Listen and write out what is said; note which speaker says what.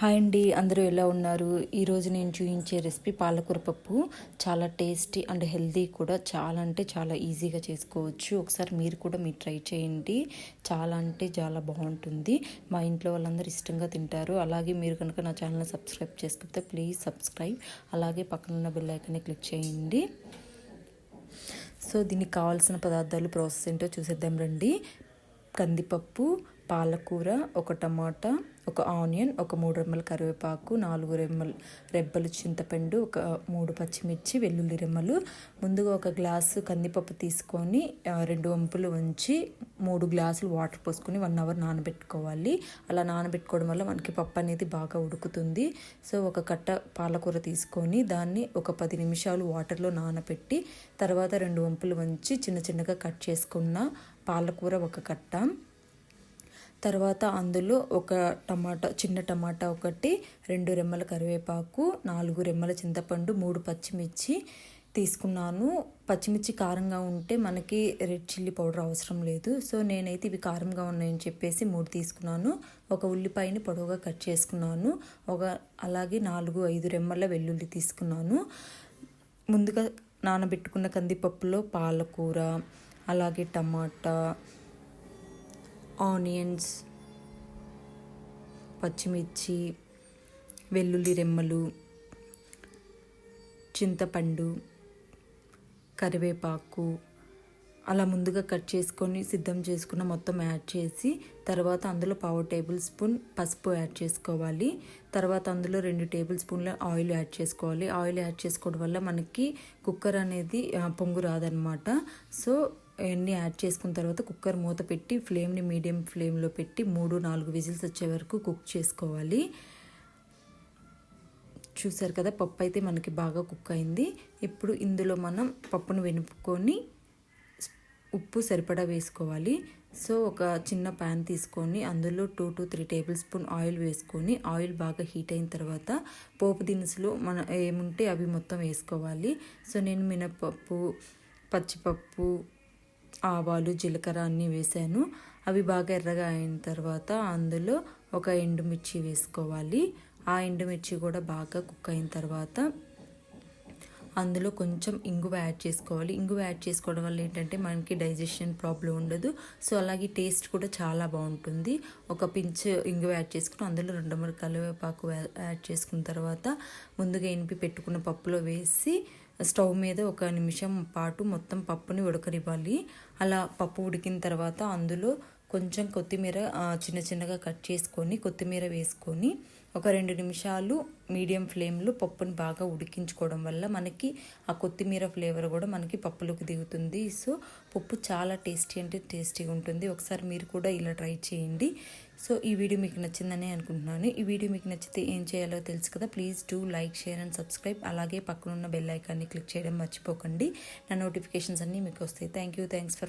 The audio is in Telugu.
Speaker 1: హాయ్ అండి అందరూ ఎలా ఉన్నారు? ఈరోజు నేను చూపించే రెసిపీ పాలకూర పప్పు. చాలా టేస్టీ అండ్ హెల్దీ కూడా. చాలా అంటే చాలా ఈజీగా చేసుకోవచ్చు. ఒకసారి మీరు కూడా మీరు ట్రై చేయండి. చాలా అంటే చాలా బాగుంటుంది. మా ఇంట్లో వాళ్ళందరూ ఇష్టంగా తింటారు. అలాగే మీరు కనుక నా ఛానల్ని సబ్స్క్రైబ్ చేసుకుంటే ప్లీజ్ సబ్స్క్రైబ్. అలాగే పక్కన ఉన్న బెల్ ఐకాన్ని క్లిక్ చేయండి. సో దీనికి కావాల్సిన పదార్థాలు ప్రాసెస్ ఏంటో చూసేద్దాం రండి. కందిపప్పు పాలకూర ఒక టమాటా ఒక ఆనియన్ ఒక మూడు రెమ్మల కరివేపాకు నాలుగు రెమ్మలు రెబ్బలు చింతపండు ఒక మూడు పచ్చిమిర్చి వెల్లుల్లి రెమ్మలు. ముందుగా ఒక గ్లాసు కందిపప్పు తీసుకొని రెండు వంపులు ఉంచి మూడు గ్లాసులు వాటర్ పోసుకొని వన్ అవర్ నానబెట్టుకోవాలి. అలా నానబెట్టుకోవడం వల్ల మనకి పప్పు అనేది బాగా ఉడుకుతుంది. సో ఒక కట్ట పాలకూర తీసుకొని దాన్ని ఒక పది నిమిషాలు వాటర్లో నానబెట్టి తర్వాత రెండు వంపులు వంచి చిన్న చిన్నగా కట్ చేసుకున్న పాలకూర ఒక కట్ట తర్వాత అందులో ఒక టమాటా చిన్న టమాటా ఒకటి రెండు రెమ్మల కరివేపాకు నాలుగు రెమ్మల చింతపండు మూడు పచ్చిమిర్చి తీసుకున్నాను. పచ్చిమిర్చి కారంగా ఉంటే మనకి రెడ్ చిల్లీ పౌడర్ అవసరం లేదు. సో నేనైతే ఇవి కారంగా ఉన్నాయని చెప్పేసి మూడు తీసుకున్నాను. ఒక ఉల్లిపాయని పొడవుగా కట్ చేసుకున్నాను. ఒక అలాగే నాలుగు ఐదు రెమ్మల వెల్లుల్లి తీసుకున్నాను. ముందుగా నానబెట్టుకున్న కందిపప్పులో పాలకూర అలాగే టమాటా ఆనియన్స్ పచ్చిమిర్చి వెల్లుల్లి రెమ్మలు చింతపండు కరివేపాకు అలా ముందుగా కట్ చేసుకొని సిద్ధం చేసుకున్న మొత్తం యాడ్ చేసి తర్వాత అందులో పావు టేబుల్ స్పూన్ పసుపు యాడ్ చేసుకోవాలి. తర్వాత అందులో రెండు టేబుల్ స్పూన్ల ఆయిల్ యాడ్ చేసుకోవాలి. ఆయిల్ యాడ్ చేసుకోవడం వల్ల మనకి కుక్కర్ అనేది పొంగు రాదనమాట సో అవన్నీ యాడ్ చేసుకున్న తర్వాత కుక్కర్ మూత పెట్టి ఫ్లేమ్ని మీడియం ఫ్లేమ్లో పెట్టి మూడు నాలుగు విజిల్స్ వచ్చే వరకు కుక్ చేసుకోవాలి. చూసారు కదా పప్పు అయితే మనకి బాగా కుక్ అయింది. ఇప్పుడు ఇందులో మనం పప్పును వెనుపుకొని ఉప్పు సరిపడా వేసుకోవాలి. సో ఒక చిన్న ప్యాన్ తీసుకొని అందులో two to three table spoon oil వేసుకొని ఆయిల్ బాగా హీట్ అయిన తర్వాత పోపు దినుసులు మన ఏముంటే అవి మొత్తం వేసుకోవాలి. సో నేను మినపప్పు పచ్చిపప్పు ఆవాలు జీలకర్ర అన్నీ వేసాను. అవి బాగా ఎర్రగా అయిన తర్వాత అందులో ఒక ఎండుమిర్చి వేసుకోవాలి. ఆ ఎండుమిర్చి కూడా బాగా కుక్ అయిన తర్వాత అందులో కొంచెం ఇంగువ యాడ్ చేసుకోవాలి. ఇంగువ యాడ్ చేసుకోవడం వల్ల ఏంటంటే మనకి డైజెషన్ ప్రాబ్లం ఉండదు. సో అలాగే టేస్ట్ కూడా చాలా బాగుంటుంది. ఒక పించ్ ఇంగువ యాడ్ చేసుకుని అందులో రెండు మూడు కరివేపాకు యాడ్ చేసుకున్న తర్వాత ముందుగా ఎనిపి పెట్టుకున్న పప్పులో వేసి స్టవ్ మీద ఒక నిమిషం పాటు మొత్తం పప్పుని ఉడకనివ్వాలి. అలా పప్పు ఉడికిన తర్వాత అందులో కొంచెం కొత్తిమీర చిన్న చిన్నగా కట్ చేసుకొని కొత్తిమీర వేసుకొని ఒక రెండు నిమిషాలు మీడియం ఫ్లేమ్లో పప్పుని బాగా ఉడికించుకోవడం వల్ల మనకి ఆ కొత్తిమీర ఫ్లేవర్ కూడా మనకి పప్పులోకి దిగుతుంది. సో పప్పు చాలా టేస్టీ అంటే టేస్టీగా ఉంటుంది. ఒకసారి మీరు కూడా ఇలా ట్రై చేయండి. సో ఈ వీడియో మీకు నచ్చిందని అనుకుంటున్నాను. ఈ వీడియో మీకు నచ్చితే ఏం చేయాలో తెలుసు కదా? Please do like share and subscribe. అలాగే పక్కనున్న బెల్ ఐకాన్ని క్లిక్ చేయడం మర్చిపోకండి. నా నోటిఫికేషన్స్ అన్నీ మీకు వస్తాయి. Thank you. Thanks for